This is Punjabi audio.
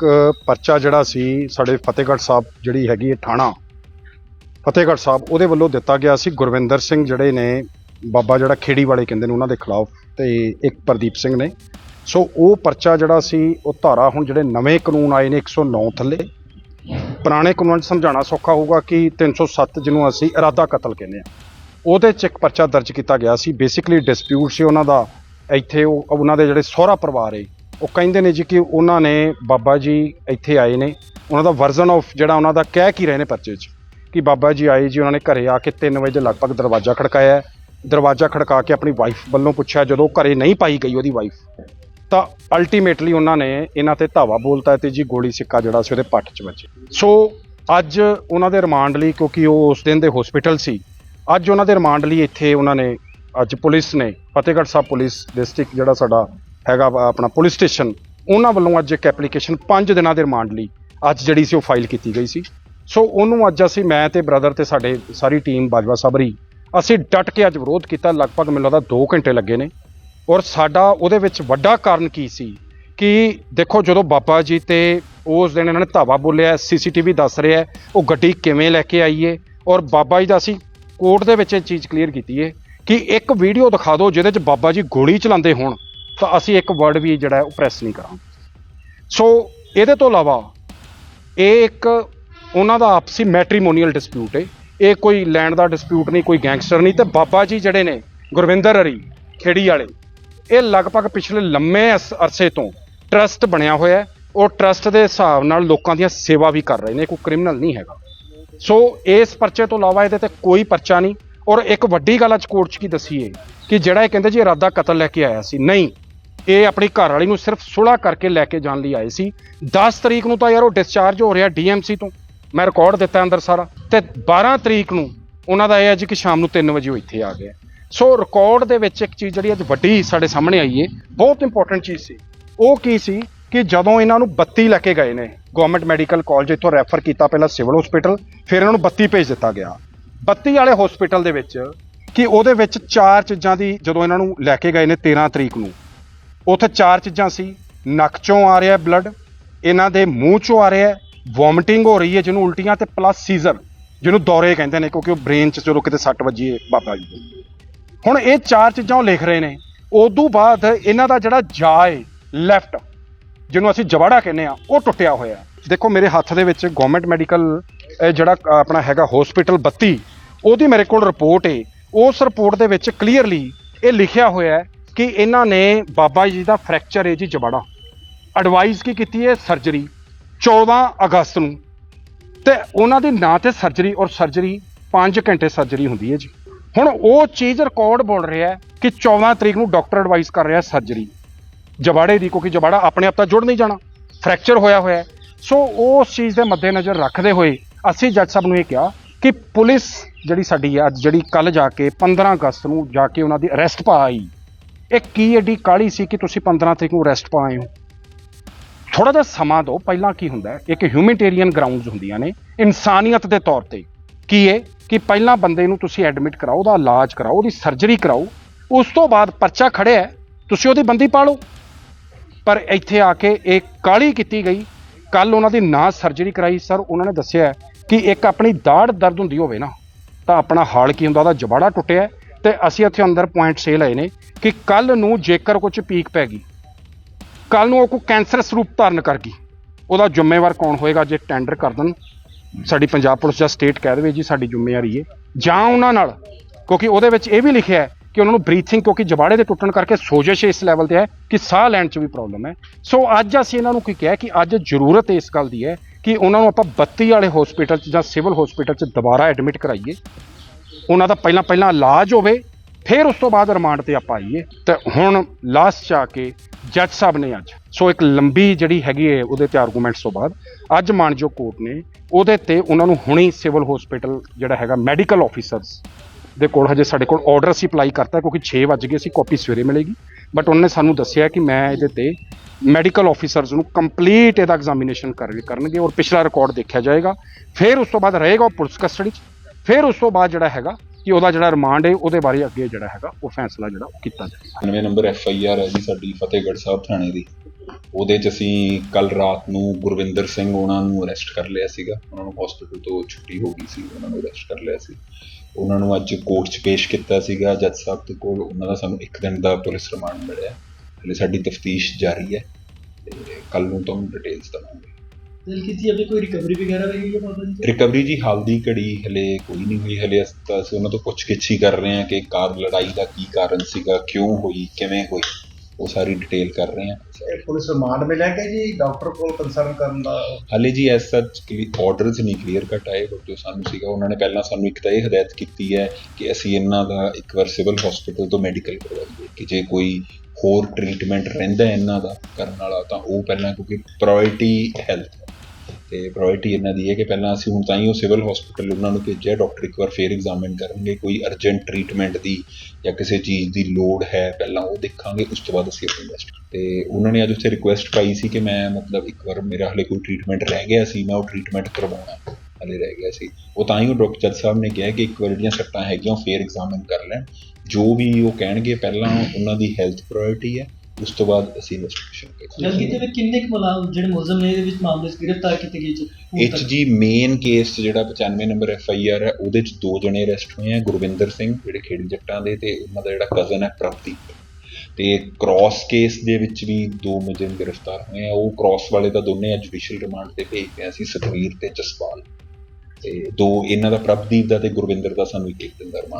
ਇੱਕ ਪਰਚਾ ਜਿਹੜਾ ਸੀ, ਸਾਡੇ ਫਤਿਹਗੜ੍ਹ ਸਾਹਿਬ ਜਿਹੜੀ ਹੈਗੀ ਹੈ ਥਾਣਾ, ਫਤਿਹਗੜ੍ਹ ਸਾਹਿਬ ਉਹਦੇ ਵੱਲੋਂ ਦਿੱਤਾ ਗਿਆ ਸੀ। ਗੁਰਵਿੰਦਰ ਸਿੰਘ ਜਿਹੜੇ ਨੇ, ਬਾਬਾ ਜਿਹੜਾ ਖੇੜੀ ਵਾਲੇ ਕਹਿੰਦੇ ਨੇ ਉਹਨਾਂ ਦੇ ਖਿਲਾਫ ਤੇ ਇੱਕ ਪ੍ਰਦੀਪ ਸਿੰਘ ਨੇ। ਸੋ ਉਹ ਪਰਚਾ ਜਿਹੜਾ ਸੀ, ਉਹ ਧਾਰਾ ਹੁਣ ਜਿਹੜੇ ਨਵੇਂ ਕਾਨੂੰਨ ਆਏ ਨੇ 109 ਥੱਲੇ। ਪੁਰਾਣੇ ਕਾਨੂੰਨਾਂ 'ਚ ਸਮਝਾਉਣਾ ਸੌਖਾ ਹੋਊਗਾ ਕਿ 307 ਜਿਹਨੂੰ ਅਸੀਂ ਇਰਾਦਾ ਕਤਲ ਕਹਿੰਦੇ ਆ ਉਹਦੇ 'ਚ ਇੱਕ ਪਰਚਾ ਦਰਜ ਕੀਤਾ ਗਿਆ ਸੀ। ਬੇਸਿਕਲੀ ਡਿਸਪਿਊਟ ਸੀ ਉਹਨਾਂ ਦਾ। ਇੱਥੇ ਉਹ, ਉਹਨਾਂ ਦੇ ਜਿਹੜੇ ਸਹੁਰਾ ਪਰਿਵਾਰ ਏ ਉਹ ਕਹਿੰਦੇ ਨੇ ਜੀ ਕਿ ਉਹਨਾਂ ਨੇ ਬਾਬਾ ਜੀ ਇੱਥੇ ਆਏ ਨੇ। ਉਹਨਾਂ ਦਾ ਵਰਜ਼ਨ ਆਫ ਜਿਹੜਾ ਉਹਨਾਂ ਦਾ ਕਹਿ ਕੀ ਰਹੇ ਨੇ ਪਰਚੇ 'ਚ ਕਿ ਬਾਬਾ ਜੀ ਆਏ ਜੀ, ਉਹਨਾਂ ਨੇ ਘਰੇ ਆ ਕੇ 3 ਵਜੇ ਦੇ ਲਗਭਗ ਦਰਵਾਜ਼ਾ ਖੜਕਾਇਆ। ਦਰਵਾਜ਼ਾ ਖੜਕਾ ਕੇ ਆਪਣੀ ਵਾਈਫ ਵੱਲੋਂ ਪੁੱਛਿਆ, ਜਦੋਂ ਘਰੇ ਨਹੀਂ ਪਾਈ ਗਈ ਉਹਦੀ ਵਾਈਫ ਤਾਂ ਅਲਟੀਮੇਟਲੀ ਉਹਨਾਂ ਨੇ ਇਹਨਾਂ ਤੇ ਧਾਵਾ ਬੋਲਤਾ ਤੇ ਜੀ ਗੋਲੀ ਸਿੱਕਾ ਜਿਹੜਾ ਸੀ ਉਹਦੇ ਪੱਟ 'ਚ ਵੱਜੇ। ਸੋ ਅੱਜ ਉਹਨਾਂ ਦੇ ਰਿਮਾਂਡ ਲਈ, ਕਿਉਂਕਿ ਉਹ ਉਸ ਦਿਨ ਦੇ ਹਸਪੀਟਲ ਸੀ, ਅੱਜ ਉਹਨਾਂ ਦੇ ਰਿਮਾਂਡ ਲਈ ਇੱਥੇ ਉਹਨਾਂ ਨੇ, ਅੱਜ ਪੁਲਿਸ ਨੇ, ਫਤਿਹਗੜ੍ਹ ਸਾਹਿਬ ਪੁਲਿਸ ਡਿਸਟ੍ਰਿਕਟ ਜਿਹੜਾ ਸਾਡਾ ਹੈਗਾ ਵਾ ਆਪਣਾ ਪੁਲਿਸ ਸਟੇਸ਼ਨ। ਉਹਨਾਂ ਵੱਲੋਂ ਅੱਜ ਇੱਕ ਐਪਲੀਕੇਸ਼ਨ 5 ਦਿਨਾਂ ਦੇ ਰਿਮਾਂਡ ਲਈ ਅੱਜ ਜਿਹੜੀ ਸੀ ਉਹ ਫਾਈਲ ਕੀਤੀ ਗਈ ਸੀ। ਸੋ ਉਹਨੂੰ ਅੱਜ ਅਸੀਂ ਮੈਂ ਤੇ ਬ੍ਰਦਰ ਤੇ ਸਾਡੇ ਸਾਰੀ ਟੀਮ ਬਾਜਵਾ ਸਬਰੀ ਅਸੀਂ ਡਟ ਕੇ ਅੱਜ ਵਿਰੋਧ ਕੀਤਾ। ਲਗਭਗ ਮੈਨੂੰ ਲੱਗਦਾ 2 ਘੰਟੇ ਲੱਗੇ ਨੇ। ਔਰ ਸਾਡਾ ਉਹਦੇ ਵਿੱਚ ਵੱਡਾ ਕਾਰਨ ਕੀ ਸੀ ਕਿ ਦੇਖੋ ਜਦੋਂ ਬਾਬਾ ਜੀ ਤੇ ਉਸ ਦਿਨ ਇਹਨਾਂ ਨੇ ਧਾਵਾ ਬੋਲਿਆ ਸੀਸੀਟੀਵੀ ਦੱਸ ਰਿਹਾ ਉਹ ਗੱਡੀ ਕਿਵੇਂ ਲੈ ਕੇ ਆਈਏ ਔਰ ਬਾਬਾ ਜੀ ਦਾ ਅਸੀਂ ਕੋਰਟ ਦੇ ਵਿੱਚ ਇਹ ਚੀਜ਼ ਕਲੀਅਰ ਕੀਤੀ ਹੈ ਕਿ ਇੱਕ ਵੀਡੀਓ ਦਿਖਾ ਦਿਓ ਜਿਹਦੇ 'ਚ ਬਾਬਾ ਜੀ ਗੋਲੀ ਚਲਾਉਂਦੇ ਹੋਣ। ਤਾਂ ਅਸੀਂ ਇੱਕ ਵਰਡ ਵੀ ਜਿਹੜਾ ਉਹ ਪ੍ਰੈਸ ਨਹੀਂ ਕਰਾਂਗੇ। ਸੋ ਇਹਦੇ ਤੋਂ ਇਲਾਵਾ ਇਹ ਇੱਕ ਉਹਨਾਂ ਦਾ ਆਪਸੀ ਮੈਟ੍ਰੀਮੋਨੀਅਲ ਡਿਸਪਿਊਟ ਹੈ ਇਹ ਕੋਈ ਲੈਂਡ ਦਾ ਡਿਸਪਿਊਟ ਨਹੀਂ, ਕੋਈ ਗੈਂਗਸਟਰ ਨਹੀਂ ਤੇ ਬਾਬਾ ਜੀ ਜਿਹੜੇ ਨੇ, ਗੁਰਵਿੰਦਰ ਹਰੀ, ਖੇੜੀ ਵਾਲੇ, ਇਹ ਲਗਭਗ ਪਿਛਲੇ ਲੰਮੇ ਅਸ- ਅਰਸੇ ਤੋਂ ਟਰਸਟ ਬਣਿਆ ਹੋਇਆ ਹੈ। ਉਹ ਟਰਸਟ ਦੇ ਹਿਸਾਬ ਨਾਲ ਲੋਕਾਂ ਦੀਆਂ ਸੇਵਾ ਵੀ ਕਰ ਰਹੇ ਨੇ, ਕੋਈ ਕ੍ਰਿਮੀਨਲ ਨਹੀਂ ਹੈਗਾ। ਸੋ ਇਸ ਪਰਚੇ ਤੋਂ ਇਲਾਵਾ ਇਹਦੇ ਤੇ ਕੋਈ ਪਰਚਾ ਨਹੀਂ। ਔਰ ਇੱਕ ਵੱਡੀ ਗੱਲ ਅੱਜ ਕੋਰਟ 'ਚ ਕੀ ਦਸੀਏ ਕਿ ਜਿਹੜਾ ਇਹ ਕਹਿੰਦੇ ਜੀ ਇਰਾਦਾ ਕਤਲ ਲੈ ਕੇ ਆਇਆ ਸੀ, ਨਹੀਂ। ਇਹ ਆਪਣੀ ਘਰ ਵਾਲੀ ਨੂੰ ਸਿਰਫ ਸੁਲਾ ਕਰਕੇ ਲੈ ਕੇ ਜਾਣ ਲਈ ਆਏ ਸੀ। 10 ਤਰੀਕ ਨੂੰ ਤਾਂ ਯਾਰ ਉਹ ਡਿਸਚਾਰਜ ਹੋ ਰਿਹਾ ਡੀਐਮਸੀ ਤੋਂ। ਮੈਂ ਰਿਕਾਰਡ ਦਿੱਤਾ ਅੰਦਰ ਸਾਰਾ। ਤੇ 12 ਤਰੀਕ ਨੂੰ ਉਹਨਾਂ ਦਾ ਇਹ ਹੈ ਜੀ ਕਿ ਸ਼ਾਮ ਨੂੰ 3 ਵਜੇ ਉਹ ਇੱਥੇ ਆ ਗਿਆ। ਸੋ ਰਿਕਾਰਡ ਦੇ ਵਿੱਚ ਇੱਕ ਚੀਜ਼ ਜਿਹੜੀ ਅੱਜ ਵੱਡੀ ਸਾਡੇ ਸਾਹਮਣੇ ਆਈ ਏ, ਬਹੁਤ ਇੰਪੋਰਟੈਂਟ ਚੀਜ਼ ਸੀ। ਉਹ ਕੀ ਸੀ ਕਿ ਜਦੋਂ ਇਹਨਾਂ ਨੂੰ 32 ਲੈ ਕੇ ਗਏ ਨੇ ਗਵਰਨਮੈਂਟ ਮੈਡੀਕਲ ਕਾਲਜ ਇੱਥੋਂ ਰੈਫਰ ਕੀਤਾ ਪਹਿਲਾਂ ਸਿਵਲ ਹਸਪੀਟਲ ਫਿਰ ਇਹਨਾਂ ਨੂੰ 32 ਭੇਜ ਦਿੱਤਾ ਗਿਆ। 32 ਵਾਲੇ ਹਸਪੀਟਲ ਦੇ ਵਿੱਚ ਕਿ ਉਹਦੇ ਵਿੱਚ ਚਾਰ ਚੀਜ਼ਾਂ ਦੀ ਜਦੋਂ ਇਹਨਾਂ ਨੂੰ ਲੈ ਕੇ ਗਏ ਨੇ 13 ਤਰੀਕ ਨੂੰ। ਉੱਥੇ ਚਾਰ ਚੀਜ਼ਾਂ ਸੀ। ਨੱਕ ਚੋਂ ਆ ਰਿਹਾ ਬਲੱਡ ਇਹਨਾਂ ਦੇ ਮੂੰਹ ਚੋਂ ਆ ਰਿਹਾ ਵੋਮਿਟਿੰਗ ਹੋ ਰਹੀ ਹੈ, ਜਿਹਨੂੰ ਉਲਟੀਆਂ ਤੇ ਪਲੱਸ ਸੀਜ਼ਰ ਜਿਹਨੂੰ ਦੌਰੇ ਕਹਿੰਦੇ ਨੇ, ਕਿਉਂਕਿ ਉਹ ਬ੍ਰੇਨ 'ਚ ਜਦੋਂ ਕਿਤੇ ਸੱਟ ਵੱਜੀ ਬਾਬਾ ਜੀ ਦੇ। ਹੁਣ ਇਹ ਚਾਰ ਚੀਜ਼ਾਂ ਉਹ ਲਿਖ ਰਹੇ ਨੇ। ਉਦੋਂ ਬਾਅਦ ਇਹਨਾਂ ਦਾ ਜਿਹੜਾ ਜਾ ਹੈ ਲੈਫਟ ਜਿਹਨੂੰ ਅਸੀਂ ਜਵਾੜਾ ਕਹਿੰਦੇ ਆ ਉਹ ਟੁੱਟਿਆ ਹੋਇਆ ਦੇਖੋ, ਮੇਰੇ ਹੱਥ ਦੇ ਵਿੱਚ ਗਵਰਨਮੈਂਟ ਮੈਡੀਕਲ ਜਿਹੜਾ ਆਪਣਾ ਹੈਗਾ ਹਸਪੀਟਲ 32 ਉਹਦੀ ਮੇਰੇ ਕੋਲ ਰਿਪੋਰਟ ਹੈ ਉਸ ਰਿਪੋਰਟ ਦੇ ਵਿੱਚ ਕਲੀਅਰਲੀ ਇਹ ਲਿਖਿਆ ਹੋਇਆ ਹੈ ਕਿ ਇਹਨਾਂ ਨੇ ਬਾਬਾ ਜੀ ਦਾ ਫ੍ਰੈਕਚਰ ਹੈ ਜੀ ਜਵਾੜਾ। ਐਡਵਾਈਸ ਕੀ ਕੀਤੀ ਹੈ? ਸਰਜਰੀ 14 ਅਗਸਤ ਨੂੰ। ਤੇ ਉਹਨਾਂ ਦੇ ਨਾਂ ਤੇ ਸਰਜਰੀ ਔਰ ਸਰਜਰੀ 5 ਘੰਟੇ ਸਰਜਰੀ ਹੁੰਦੀ ਹੈ ਜੀ। ਹੁਣ ਉਹ ਚੀਜ਼ ਰਿਕਾਰਡ ਬੋਲ ਰਿਹਾ ਹੈ ਕਿ 14 ਤਰੀਕ ਨੂੰ ਡਾਕਟਰ ਐਡਵਾਈਸ ਕਰ ਰਿਹਾ ਸਰਜਰੀ ਜਬਾੜੇ ਦੀ, ਕਿਉਂਕਿ ਜਬਾੜਾ ਆਪਣੇ ਆਪ ਤਾਂ ਜੁੜ ਨਹੀਂ ਜਾਣਾ। ਫ੍ਰੈਕਚਰ ਹੋਇਆ ਹੋਇਆ ਸੋ ਉਸ ਚੀਜ਼ ਦੇ ਮੱਦੇਨਜ਼ਰ ਰੱਖਦੇ ਹੋਏ ਅਸੀਂ ਜੱਜ ਸਾਹਿਬ ਨੂੰ ਇਹ ਕਿਹਾ ਕਿ ਪੁਲਿਸ ਜਿਹੜੀ ਸਾਡੀ ਹੈ, ਅੱਜ ਜਿਹੜੀ ਕੱਲ ਜਾ ਕੇ 15 ਅਗਸਤ ਨੂੰ ਜਾ ਕੇ ਉਹਨਾਂ ਦੀ ਅਰੈਸਟ ਪਾਈ ਇਹ ਕੀ ਐਡੀ ਕਾਲੀ ਸੀ ਕਿ ਤੁਸੀਂ 15 ਤਰੀਕ ਨੂੰ ਅਰੈਸਟ ਪਾਏ ਹੋ? ਥੋੜਾ ਜਿਹਾ ਸਮਾਂ ਦਿਓ, ਪਹਿਲਾਂ ਕੀ ਹੁੰਦਾ ਇੱਕ ਹਿਊਮੈਨਿਟੇਰੀਅਨ ਗਰਾਊਂਡਸ ਹੁੰਦੀਆਂ ਨੇ, ਇਨਸਾਨੀਅਤ ਦੇ ਤੌਰ ਤੇ। ਕੀ ਹੈ ਕਿ ਪਹਿਲਾਂ ਬੰਦੇ ਨੂੰ ਤੁਸੀਂ ਐਡਮਿਟ ਕਰਾਓ, ਉਹਦਾ ਇਲਾਜ ਕਰਾਓ, ਉਹਦੀ ਸਰਜਰੀ ਕਰਾਓ, ਉਸ ਤੋਂ ਬਾਅਦ ਪਰਚਾ ਖੜਿਆ ਤੁਸੀਂ ਉਹਦੀ ਬੰਦੀ ਪਾ ਲਓ ਪਰ ਇੱਥੇ ਆ ਕੇ ਇਹ ਕਾਲੀ ਕੀਤੀ ਗਈ। ਕੱਲ ਉਹਨਾਂ ਦੀ ਨਾ ਸਰਜਰੀ ਕਰਾਈ। ਸਰ ਉਹਨਾਂ ਨੇ ਦੱਸਿਆ ਕਿ ਇੱਕ ਆਪਣੀ ਦਾੜ ਦਰਦ ਹੁੰਦੀ ਹੋਵੇ ਨਾ, ਤਾਂ ਆਪਣਾ ਹਾਲ ਕੀ ਹੁੰਦਾ? ਉਹਦਾ ਜਬਾੜਾ ਟੁੱਟਿਆ ਹੈ ਤੇ ਅਸੀਂ ਇੱਥੇ ਅੰਦਰ ਪੁਆਇੰਟ ਸੇ ਲਏ ਨੇ। ਕਿ ਕੱਲ ਨੂੰ ਜੇਕਰ ਕੁਝ ਪੀਕ ਪੈ ਗਈ, ਕੱਲ ਨੂੰ ਉਹ ਕੋਈ ਕੈਂਸਰਸ ਰੂਪ ਧਾਰਨ ਕਰ ਗਈ, ਉਹਦਾ ਜ਼ਿੰਮੇਵਾਰ ਕੌਣ ਹੋਏਗਾ ਜੇ ਟੈਂਡਰ ਕਰ ਦੇਣ? ਸਾਡੀ ਪੰਜਾਬ ਪੁਲਿਸ ਜਾਂ ਸਟੇਟ ਕਹਿ ਦੇਵੇ ਜੀ, ਸਾਡੀ ਜ਼ਿੰਮੇਵਾਰੀ ਹੈ ਜਾਂ ਉਹਨਾਂ ਨਾਲ, ਕਿਉਂਕਿ ਉਹਦੇ ਵਿੱਚ ਇਹ ਵੀ ਲਿਖਿਆ ਹੈ ਕਿ ਉਹਨਾਂ ਨੂੰ ਬਰੀਥਿੰਗ ਕਿਉਂਕਿ ਜਬਾੜੇ ਦੇ ਟੁੱਟਣ ਕਰਕੇ ਸੋਜਸ਼ ਇਸ ਲੈਵਲ ਤੇ ਹੈ ਕਿ ਸਾਹ ਲੈਣ 'ਚ ਵੀ ਪ੍ਰੋਬਲਮ ਹੈ। ਸੋ ਅੱਜ ਅਸੀਂ ਇਹਨਾਂ ਨੂੰ ਕੀ ਕਿਹਾ ਕਿ ਅੱਜ ਜ਼ਰੂਰਤ ਇਸ ਗੱਲ ਦੀ ਹੈ ਕਿ ਉਹਨਾਂ ਨੂੰ ਆਪਾਂ 32 ਵਾਲੇ ਹਸਪੀਟਲ 'ਚ ਜਾਂ ਸਿਵਲ ਹਸਪੀਟਲ 'ਚ ਦੁਬਾਰਾ ਐਡਮਿਟ ਕਰਾਈਏ। ਉਹਨਾਂ ਦਾ ਪਹਿਲਾਂ ਪਹਿਲਾਂ ਇਲਾਜ ਹੋਵੇ ਫਿਰ ਉਸ ਤੋਂ ਬਾਅਦ ਰਿਮਾਂਡ ਤੇ ਆਪਾਂ ਆਈਏ। ਤੇ ਹੁਣ ਲਾਸਟ 'ਚ ਆ ਕੇ ਜੱਜ ਸਾਹਿਬ ਨੇ ਅੱਜ, ਸੋ ਇੱਕ ਲੰਬੀ ਜਿਹੜੀ ਹੈਗੀ ਹੈ ਉਹਦੇ ਤੇ ਆਰਗੂਮੈਂਟਸ ਤੋਂ ਬਾਅਦ, ਅੱਜ ਮਾਨਜੋ ਕੋਰਟ ਨੇ ਉਹਦੇ ਤੇ ਉਹਨਾਂ ਨੂੰ ਹੁਣੀ ਸਿਵਲ ਹਸਪੀਟਲ ਜਿਹੜਾ ਹੈਗਾ ਮੈਡੀਕਲ ਆਫੀਸਰਸ ਦੇ ਕੋਲ ਹਜੇ ਸਾਡੇ ਕੋਲ ਆਰਡਰ ਅਸੀਂ ਅਪਲਾਈ ਕਰਤਾ ਕਿਉਂਕਿ 6 ਵਜ ਗਏ ਸੀ ਕਾਪੀ ਸਵੇਰੇ ਮਿਲੇਗੀ। ਬਟ ਉਹਨਾਂ ਨੇ ਸਾਨੂੰ ਦੱਸਿਆ ਕਿ ਮੈਂ ਇਹਦੇ ਤੇ ਮੈਡੀਕਲ ਆਫੀਸਰਸ ਨੂੰ ਕੰਪਲੀਟ ਇਹਦਾ ਐਗਜ਼ਾਮੀਨੇਸ਼ਨ ਕਰ, ਕਰਨਗੇ ਔਰ ਪਿਛਲਾ ਰਿਕਾਰਡ ਦੇਖਿਆ ਜਾਏਗਾ। ਫਿਰ ਉਸ ਤੋਂ ਬਾਅਦ ਰਹੇਗਾ ਉਹ ਪੁਲਿਸ ਕਸਟਡੀ 'ਚ। ਫਿਰ ਉਸ ਤੋਂ ਬਾਅਦ ਜਿਹੜਾ ਹੈਗਾ ਕਿ ਉਹਦਾ ਜਿਹੜਾ ਰਿਮਾਂਡ ਹੈ, ਉਹਦੇ ਬਾਰੇ ਅੱਗੇ ਜਿਹੜਾ ਹੈਗਾ, ਉਹ ਫੈਸਲਾ ਜਿਹੜਾ ਉਹ ਕੀਤਾ ਜਾਏਗਾ 99 ਨੰਬਰ ਐਫ ਆਈ ਆਰ ਹੈ ਜੀ ਸਾਡੀ ਫਤਿਹਗੜ੍ਹ ਸਾਹਿਬ ਥਾਣੇ ਦੀ। ਉਹਦੇ ਚ ਅਸੀਂ ਕੱਲ ਰਾਤ ਨੂੰ ਗੁਰਵਿੰਦਰ ਸਿੰਘ ਉਹਨਾਂ ਨੂੰ ਅਰੈਸਟ ਕਰ ਲਿਆ ਸੀਗਾ। ਉਹਨਾਂ ਨੂੰ ਹਸਪੀਟਲ ਤੋਂ ਛੁੱਟੀ ਹੋ ਗਈ ਸੀ, ਉਹਨਾਂ ਨੂੰ ਅਰੈਸਟ ਕਰ ਲਿਆ ਸੀ। ਉਹਨਾਂ ਨੂੰ ਅੱਜ ਕੋਰਟ 'ਚ ਪੇਸ਼ ਕੀਤਾ ਸੀਗਾ। ਜੱਜ ਸਾਹਿਬ ਦੇ ਕੋਲ ਉਹਨਾਂ ਦਾ ਸਾਨੂੰ ਇੱਕ ਦਿਨ ਦਾ ਪੁਲਿਸ ਰਿਮਾਂਡ ਮਿਲਿਆ। ਹਲੇ ਸਾਡੀ ਤਫਤੀਸ਼ ਜਾਰੀ ਹੈ। ਤੇ ਕੱਲ ਨੂੰ ਤੁਹਾਨੂੰ ਡਿਟੇਲਸ ਦਵਾਂਗੇ। ਦਿਲ ਕੀਤੀ ਅਬੇ ਕੋਈ ਰਿਕਵਰੀ ਵਗੈਰਾ ਵੀ ਹੋਈ ਹੈ ਬਾਬਾ ਜੀ? ਰਿਕਵਰੀ ਜੀ ਹਾਲ ਦੀ ਘੜੀ ਹਲੇ ਕੋਈ ਨਹੀਂ ਹੋਈ ਹਲੇ ਅਸੀਂ ਤਾਂ ਅਸੀਂ ਉਹਨਾਂ ਤੋਂ ਪੁੱਛਗਿੱਛ ਹੀ ਕਰ ਰਹੇ ਹਾਂ ਕਿ ਕਾਰ ਲੜਾਈ ਦਾ ਕੀ ਕਾਰਨ ਸੀਗਾ ਕਿਉਂ ਹੋਈ ਕਿਵੇਂ ਹੋਈ ਉਹ ਸਾਰੀ ਡਿਟੇਲ ਕਰ ਰਹੇ ਹਾਂ। ਪੁਲਿਸ ਰਿਮਾਂਡ ਮਿਲਿਆ ਕਿ ਜੀ ਡਾਕਟਰ ਕੋਲ ਕੰਸਰਨ ਕਰਨ ਦਾ? ਹਾਲੇ ਜੀ ਐਸ ਸੱਚ ਆਰਡਰਸ ਨਹੀਂ ਕਲੀਅਰ ਕੱਟ ਆਏ ਬਟ ਜੋ ਸਾਨੂੰ ਸੀਗਾ ਉਹਨਾਂ ਨੇ ਪਹਿਲਾਂ ਸਾਨੂੰ ਇੱਕ ਤਾਂ ਇਹ ਹਦਾਇਤ ਕੀਤੀ ਹੈ ਕਿ ਅਸੀਂ ਇਹਨਾਂ ਦਾ ਇੱਕ ਵਾਰ ਸਿਵਲ ਹਸਪੀਟਲ ਤੋਂ ਮੈਡੀਕਲ ਕਰਵਾਈਏ ਕਿ ਜੇ ਕੋਈ ਹੋਰ ਟ੍ਰੀਟਮੈਂਟ ਰਹਿੰਦਾ ਹੈ ਇਹਨਾਂ ਦਾ ਕਰਨ ਵਾਲਾ ਤਾਂ ਉਹ ਪਹਿਲਾਂ ਕਿਉਂਕਿ ਪ੍ਰਾਇੋਰਟੀ ਹੈਲਥ ਤੇ ਪ੍ਰਾਇੋਰਟੀ ਇਹਨਾਂ ਦੀ ਹੈ ਕਿ ਪਹਿਲਾਂ ਅਸੀਂ ਹੁਣ ਤਾਂ ਹੀ ਉਹ ਸਿਵਲ ਹਸਪੀਟਲ ਉਹਨਾਂ ਨੂੰ ਭੇਜਿਆ ਡਾਕਟਰ ਇੱਕ ਵਾਰ ਫੇਰ ਐਗਜ਼ਾਮਿਨ ਕਰਨਗੇ, ਕੋਈ ਅਰਜੈਂਟ ਟ੍ਰੀਟਮੈਂਟ ਦੀ ਜਾਂ ਕਿਸੇ ਚੀਜ਼ ਦੀ ਲੋੜ ਹੈ, ਪਹਿਲਾਂ ਉਹ ਦੇਖਾਂਗੇ, ਉਸ ਤੋਂ ਬਾਅਦ ਅਸੀਂ ਆਪਣੀ ਇਨਵੈਸਟ ਤੇ ਉਹਨਾਂ ਨੇ ਅੱਜ ਉੱਥੇ ਰਿਕੁਐਸਟ ਪਾਈ ਸੀ ਕਿ ਮੈਂ ਮਤਲਬ ਇੱਕ ਵਾਰ ਮੇਰਾ ਹਲੇ ਕੋਈ ਟ੍ਰੀਟਮੈਂਟ ਰਹਿ ਗਿਆ ਸੀ, ਮੈਂ ਉਹ ਟ੍ਰੀਟਮੈਂਟ ਕਰਵਾਉਣਾ, ਹਲੇ ਰਹਿ ਗਿਆ ਸੀ। ਉਹ ਤਾਂ ਹੀ ਉਹ ਡਾਕਟਰ ਜੱਜ ਸਾਹਿਬ ਨੇ ਕਿਹਾ ਕਿ ਇੱਕ ਵਾਰ ਜਿਹੜੀਆਂ ਸੱਟਾਂ ਹੈਗੀਆਂ ਉਹ ਫੇਰ ਐਗਜ਼ਾਮਿਨ ਕਰ ਲੈਣ। ਜੋ ਵੀ ਉਹ ਕਹਿਣਗੇ, ਪਹਿਲਾਂ ਉਹਨਾਂ ਦੀ ਹੈਲਥ ਪ੍ਰਾਇੋਰਟੀ ਹੈ। ਉਸ ਤੋਂ ਬਾਅਦ ਅਸੀਂ ਇਨਵੈਸਟੀਗੇਸ਼ਨ ਕਰਾਂਗੇ ਅਬੇ ਕਿੰਨੇ ਕੁ ਮੁਲਾਜ਼ਮ ਜਿਹੜੇ ਮੁਲਜ਼ਮ ਨੇ ਇਹਦੇ ਵਿੱਚ ਮਾਮਲੇ 'ਚ ਗ੍ਰਿਫਤਾਰ ਕੀਤੇ ਗਏ ਜੀ ਇਹ 'ਚ? ਜੀ ਮੇਨ ਕੇਸ ਜਿਹੜਾ 95 ਨੰਬਰ ਐਫ ਆਈ ਆਰ ਹੈ ਉਹਦੇ 'ਚ ਦੋ ਜਣੇ ਅਰੈਸਟ ਹੋਏ ਆ ਗੁਰਵਿੰਦਰ ਸਿੰਘ ਜਿਹੜੇ ਖੇੜੀ ਜੱਟਾਂ ਦੇ ਤੇ ਉਹਨਾਂ ਦਾ ਜਿਹੜਾ ਕਜ਼ਨ ਹੈ ਪ੍ਰਭਦੀਪ। ਤੇ ਕ੍ਰਾਸ ਕੇਸ ਦੇ ਵਿੱਚ ਵੀ ਦੋ ਮੁਜਰਮ ਗ੍ਰਿਫਤਾਰ ਹੋਏ ਆ ਉਹ ਕ੍ਰਾਸ ਵਾਲੇ ਤਾਂ ਦੋਨੇ ਜੁਡੀਸ਼ੀਅਲ ਰਿਮਾਂਡ ਤੇ ਭੇਜਦੇ ਆ ਸੀ ਸਤਵੀਰ ਤੇ ਜਸਪਾਲ। ਤੇ ਦੋ ਇਹਨਾਂ ਦਾ ਪ੍ਰਭਦੀਪ ਦਾ ਤੇ ਗੁਰਵਿੰਦਰ ਦਾ ਸਾਨੂੰ ਇੱਕ ਇੱਕ ਦਿਨ ਦਾ ਰਿਮਾਂਡ